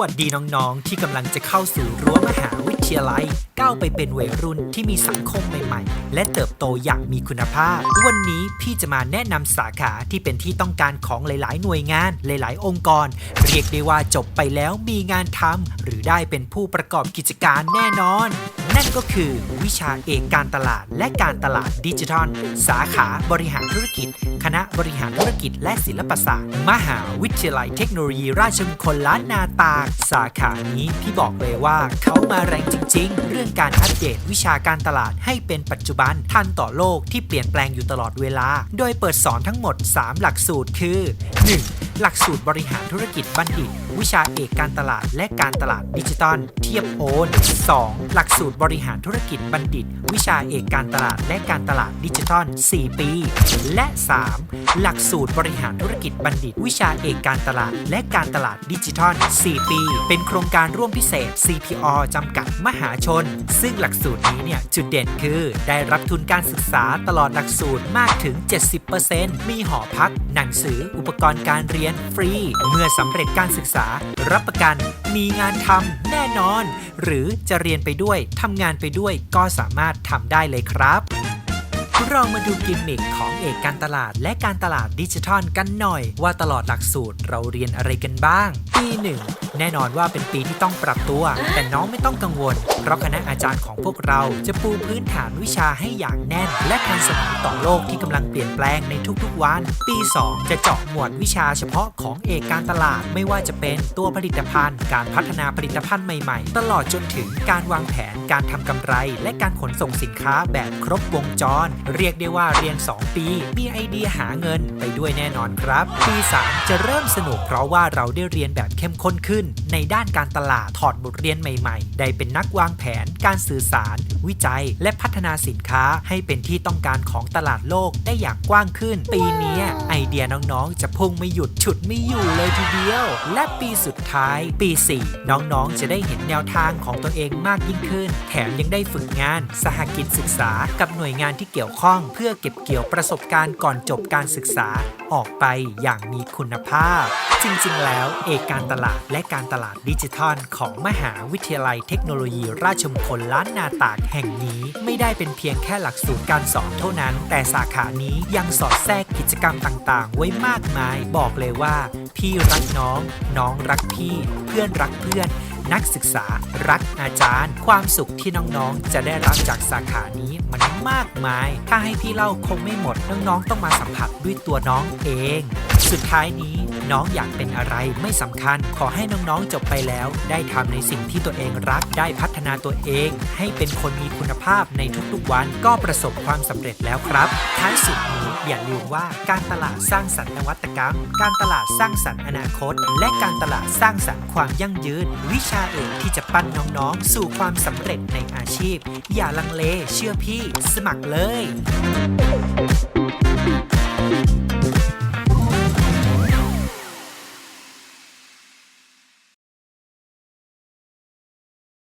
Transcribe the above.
วัสดีน้องๆ ที่กำลังจะเข้าสู่รั้วมหาวิทยาลัย ก้าวไปเป็นวัยรุ่นที่มีสังคมใหม่ๆ และเติบโตอย่างมีคุณภาพ วันนี้พี่จะมาแนะนำสาขาที่เป็นที่ต้องการของหลายๆ หน่วยงาน หลายๆ องค์กร เรียกได้ว่าจบไปแล้วมีงานทำหรือได้เป็นผู้ประกอบกิจการแน่นอน นั่นก็คือวิชาเอกการตลาดและการตลาดดิจิทัล สาขาบริหารธุรกิจ คณะบริหารธุรกิจและศิลปศาสตร์ มหาวิทยาลัยเทคโนโลยีราชมงคลล้านนาตาก สาขานี้พี่บอกเลยว่าเขามาแรงจริง ๆ เรื่องการอัปเดตวิชาการตลาดให้เป็นปัจจุบันทันต่อโลกที่เปลี่ยนแปลงอยู่ตลอดเวลา โดยเปิดสอนทั้งหมด 3 หลักสูตรคือ 1. หลักสูตรบริหารธุรกิจบัณฑิต วิชาเอกการตลาดและการตลาดดิจิตอลเทียบโอน 2. หลักสูตรบริหารธุรกิจบัณฑิต วิชาเอกการตลาดและการตลาดดิจิทัล4 ปี และ 3. หลักสูตรบริหารธุรกิจบัณฑิต วิชาเอกการตลาดและการตลาดดิจิทัล4 ปี เป็นโครงการร่วมพิเศษ CPO จำกัดมหาชน ซึ่งหลักสูตรนี้เนี่ยจุดเด่นคือได้รับทุนการศึกษาตลอดหลักสูตรมากถึง 70%มีหอพัก หนังสืออุปกรณ์การเรียนฟรี เมื่อสำเร็จการศึกษา รับประกันมีงานทำแน่นอน หรือจะเรียนไปด้วยทำงานไปด้วยก็สามารถทำได้เลยครับเรามาดูกิมมิคของเอกการตลาดและการตลาดดิจิทัลกันหน่อย ว่าตลอดหลักสูตรเราเรียนอะไรกันบ้าง ปีหนึ่ง แน่นอนว่าเป็นปีที่ต้องปรับตัว แต่น้องไม่ต้องกังวล เพราะคณะอาจารย์ของพวกเราจะปูพื้นฐานวิชาให้อย่างแน่น และทันสมัยต่อโลกที่กำลังเปลี่ยนแปลงในทุกๆวัน ปี 2 จะเจาะหมวดวิชาเฉพาะของเอกการตลาดไม่ว่าจะเป็นตัวผลิตภัณฑ์ การพัฒนาผลิตภัณฑ์ใหม่ๆ ตลอดจนถึงการวางแผนการทำกำไร และการขนส่งสินค้าแบบครบวงจร เรียกได้ว่าเรียน 2 ปี มีไอเดียหาเงินไปด้วยแน่นอนครับ ปี 3 จะเริ่มสนุกเพราะว่าเราได้เรียนแบบเข้มข้นขึ้นในด้านการตลาดถอดบทเรียนใหม่ๆ ได้เป็นนักวางแผน การสื่อสาร วิจัย และพัฒนาสินค้าให้เป็นที่ต้องการของตลาดโลกได้อย่างกว้างขึ้น ปีนี้ไอเดียน้องๆ จะพุ่งไม่หยุดฉุดไม่อยู่เลยทีเดียว และปีสุดท้ายปี 4 น้องๆ จะได้เห็นแนวทางของตัวเองมากยิ่งขึ้น แถมยังได้ฝึกงาน สหกิจศึกษากับหน่วยงานที่เกี่ยวข้อง เพื่อเก็บเกี่ยวประสบการณ์ก่อนจบการศึกษาออกไปอย่างมีคุณภาพ จริงๆ แล้ว เอกการตลาดและการตลาดดิจิทัล ของมหาวิทยาลัยเทคโนโลยี ราชมงคลล้านนาตากแห่งนี้ไม่ได้เป็นเพียงแค่หลักสูตรการสอนเท่านั้น แต่สาขานี้ยังสอดแทรกกิจกรรมต่างๆ ไว้มากมาย บอกเลยว่า พี่รักน้อง น้องรักพี่ เพื่อนรักเพื่อน นักศึกษา รักอาจารย์ ความสุขที่น้องๆ จะได้รับจากสาขานี้มันมากมาย ถ้าให้พี่เล่าคงไม่หมด น้องๆ ต้องมาสัมผัสด้วยตัวน้องเอง สุดท้ายนี้น้องอยากเป็นอะไรไม่สำคัญ ขอให้น้องๆ จบไปแล้ว ได้ทำในสิ่งที่ตัวเองรัก ได้พัฒนาตัวเอง ให้เป็นคนมีคุณภาพในทุกๆวัน ก็ประสบความสำเร็จแล้วครับ ท้ายสุดนี้ อย่าลืมว่าการตลาดสร้างสรรค์นวัตกรรม การตลาดสร้างสรรค์อนาคต และการตลาดสร้างสรรค์ความยั่งยืน วิชาเอกที่จะปั้นน้องๆ สู่ความสำเร็จในอาชีพ อย่าลังเลเชื่อพี่ สมัครเลย